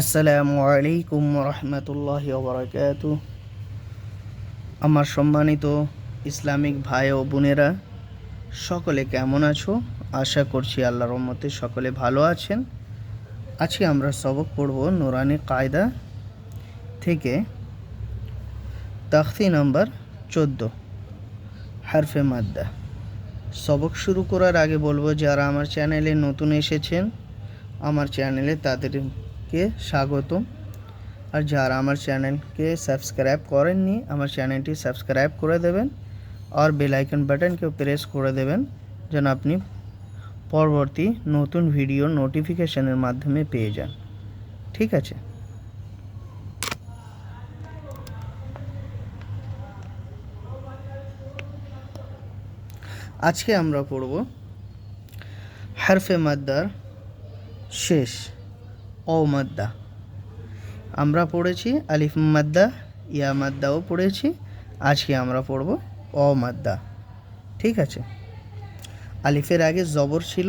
আসসালামু আলাইকুম রহমতুল্লাহ বরকাত আমার সম্মানিত ইসলামিক ভাই ও বোনেরা, সকলে কেমন আছো? আশা করছি আল্লাহর রহমতে সকলে ভালো আছেন। আজকে আমরা সবক পড়ব নোরানি কায়দা থেকে তাখতি নাম্বার চোদ্দ, হারফে মাদ্দা। সবক শুরু করার আগে বলব, যারা আমার চ্যানেলে নতুন এসেছেন, আমার চ্যানেলে তাদেরকে স্বাগতম। আর যারা আমার চ্যানেলকে সাবস্ক্রাইব করেননি, আমার চ্যানেলটি সাবস্ক্রাইব করে দেবেন আর বেল আইকন বাটনকেও প্রেস করে দেবেন যেন আপনি পরবর্তী নতুন ভিডিও নোটিফিকেশনের মাধ্যমে পেয়ে যান। ঠিক আছে? আজকে আমরা পড়ব হারফে মাদ্দার শেষ। মাদ্দা। আমরা পড়েছি আলিফ মাদ্দা, ইয়া মাদ্দাও পড়েছি, আজকে আমরা পড়ব অ মাদ্দা। ঠিক আছে? আলিফের আগে জবর ছিল,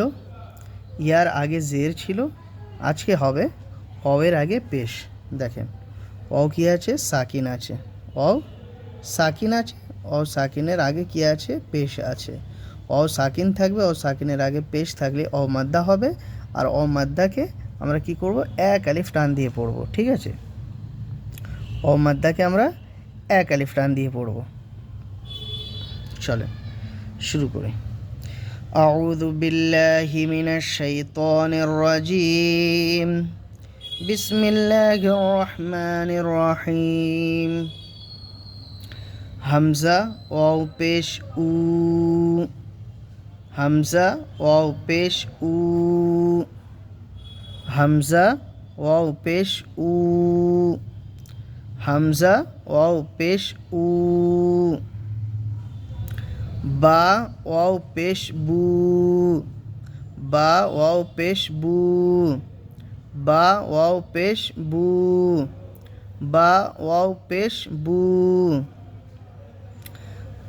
ইয়ার আগে জের ছিল, আজকে হবে অয়ের আগে পেশ। দেখেন, অ কি আছে? সাকিন আছে। অ সাকিন আছে, অ সাকিনের আগে কি আছে? পেশ আছে। অ সাকিন থাকবে, অ সাকিনের আগে পেশ থাকলে অ মাদ্দা হবে, আর অ মাদ্দাকে আমরা কি করব এক আলিফ টান দিয়ে পড়ব ঠিক আছে অ মাদ্দাকে আমরা এক আলিফ টান দিয়ে পড়ব চলে শুরু করি أعوذ بالله من الشيطان الرجيم بسم الله الرحمن الرحيم হামজা ওয়াও পেশ উ হামজা ওয়াও পেশ উ হামজা, ওয়াও, পেশ, উ। হামজা, ওয়াও, পেশ, উ। বা, ওয়াও, পেশ, বু। বা, ওয়াও, পেশ, বু। বা, ওয়াও, পেশ, বু। বা, ওয়াও, পেশ, বু।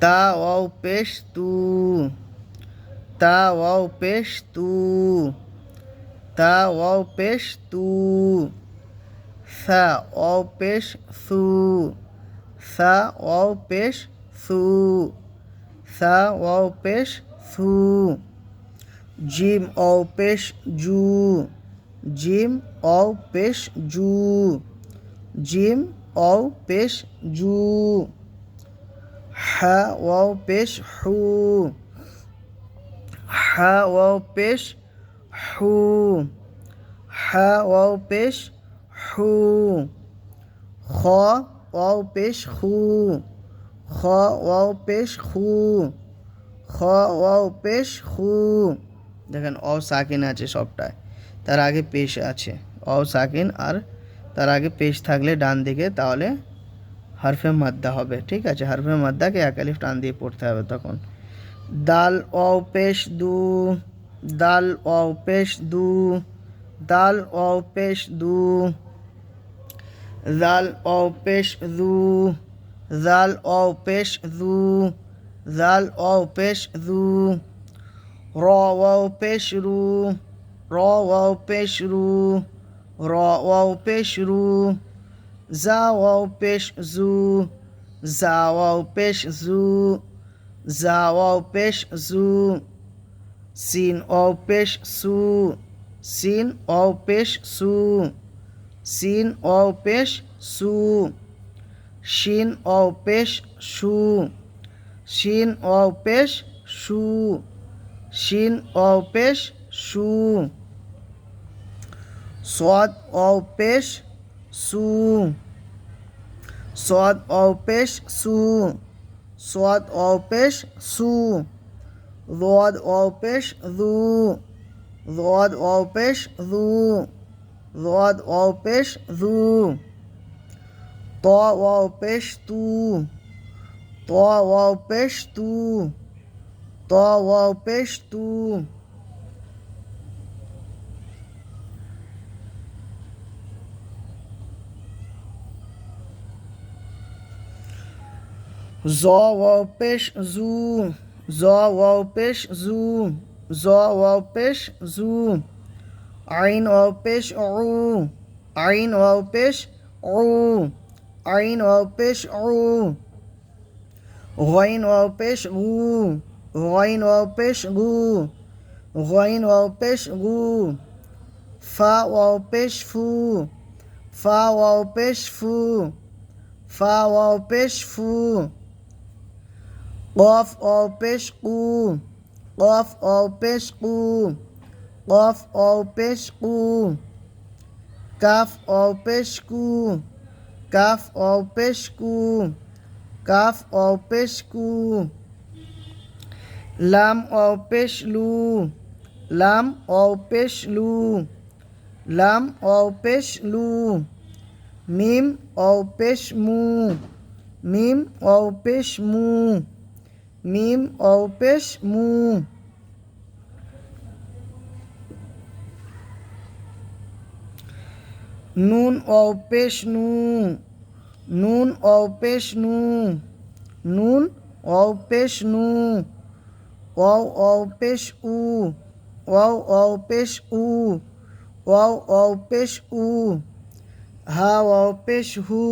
তা, ওয়াও, পেশ, তু। তা, ওয়াও, পেশ, তু। তা ওয়াও তু। সা ওয়াও সু। সা ওয়াও সু। সা ওয়াও সু। জিম ওয়াও পেশ জু। জিম ওয়াও পেশ জু। জিম ওয়াও পেশ জু। হা হু। হা হু, হা, ওয়াও, পেশ, হু, খ, ওয়াও, পেশ, হু, খ, ওয়াও, পেশ, হু, খ, ওয়াও, পেশ, হু, দেখেন অ সাকিন আছে সবটায়, তার আগে পেশ আছে অ সাকিন, আর তার আগে পেশ থাকলে ডান দিকে, তাহলে হারফে মাদ্দা হবে, ঠিক আছে, হারফে মাদ্দাকে এক আলিফ টান দিয়ে পড়তে হবে তখন, দাল অ পেশ, দু দাল অ পেশ দু দাল অ পেশ দু দাল অ পেশ দু দাল অ পেশ দু দাল অ পেশ দু র ওয়াও পেশ রু র ওয়াও পেশ রু র ওয়াও পেশ রু জা ওয়াও পেশ জু জা ওয়াও পেশ জু জা ওয়াও পেশ জু সিন ওয়াও পেশ সু, সিন ওয়াও পেশ সু, সিন ওয়াও পেশ সু শিন ওয়াও পেশ সু শিন ওয়াও পেশ সু শিন ওয়াও পেশ সু সোয়াদ ওয়াও পেশ সু সোয়াদ ওয়াও পেশ সু সোয়াদ ওয়াও পেশ সু রোয়াদ ওয়াও পেশ রু রোয়াদ ওয়াও পেশ রু রোয়াদ ওয়াও পেশ রু ত ওয়াও পেশ তু ত ওয়াও পেশ তু ত ওয়াও পেশ তু জ ওয়াও পেশ জু জ ওয়াও পেশ জু জ ওয়াও পেশ জু আইন ওয়াও পেশ উ আইন ওয়াও পেশ ও আইন ওয়াও পেশ ও غين واو পেশ গু غين واو পেশ গু غين واو পেশ গু ফা ওয়াও পেশ ফু ফা ওয়াও পেশ ফু ফা ওয়াও পেশ ফু কফ অ পেশ কু কফ অ পেশ কু কফ অ পেশ কু কাফ অ পেশ কু কাফ অ পেশ কু কাফ অ পেশ কু লাম অ পেশ লু লাম অ পেশ লু লাম অ পেশ মিম অ মু মিম অ মু মিম পেশ মু। নুন ও পেশ নু। নুন ও পেশ নু। নুন ও পেশ নু। ও ও পেশ উ। ও ও পেশ উ। ও ও পেশ উ। হা ও পেশ হু।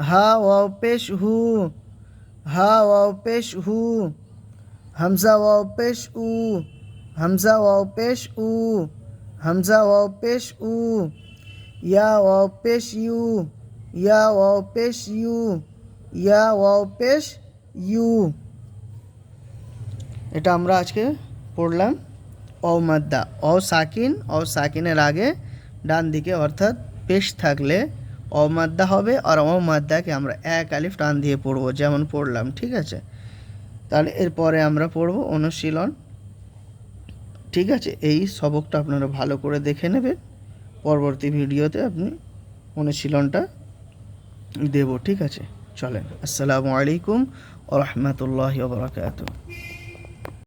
হা ও পেশ হু। হা ও পেশ হু হামজা ও পেশ উ হামজা ও পেশ উ হামজা ও পেশ উ ইয়া ও পেশ ইউ ইয়া ও পেশ ইউ ইয়া ও পেশ ইউ এটা আমরা আজকে পড়লাম অ মাদ্দা অ সাকিন অ সাকিনের আগে ডান দিকে অর্থাৎ পেশ থাকলে অ মাদ্দা হবে আর অ মাদ্দাকে আমরা এক আলিফ টান দিয়ে পড়ব যেমন পড়লাম, ঠিক আছে? তাহলে এরপরে আমরা পড়ব অনুশীলন। ঠিক আছে? এই সবকটা আপনারা ভালো করে দেখে নেবেন। পরবর্তী ভিডিওতে আপনি অনুশীলনটা দেব, ঠিক আছে? চলেন। আসসালামু আলাইকুম ও রহমতুল্লাহ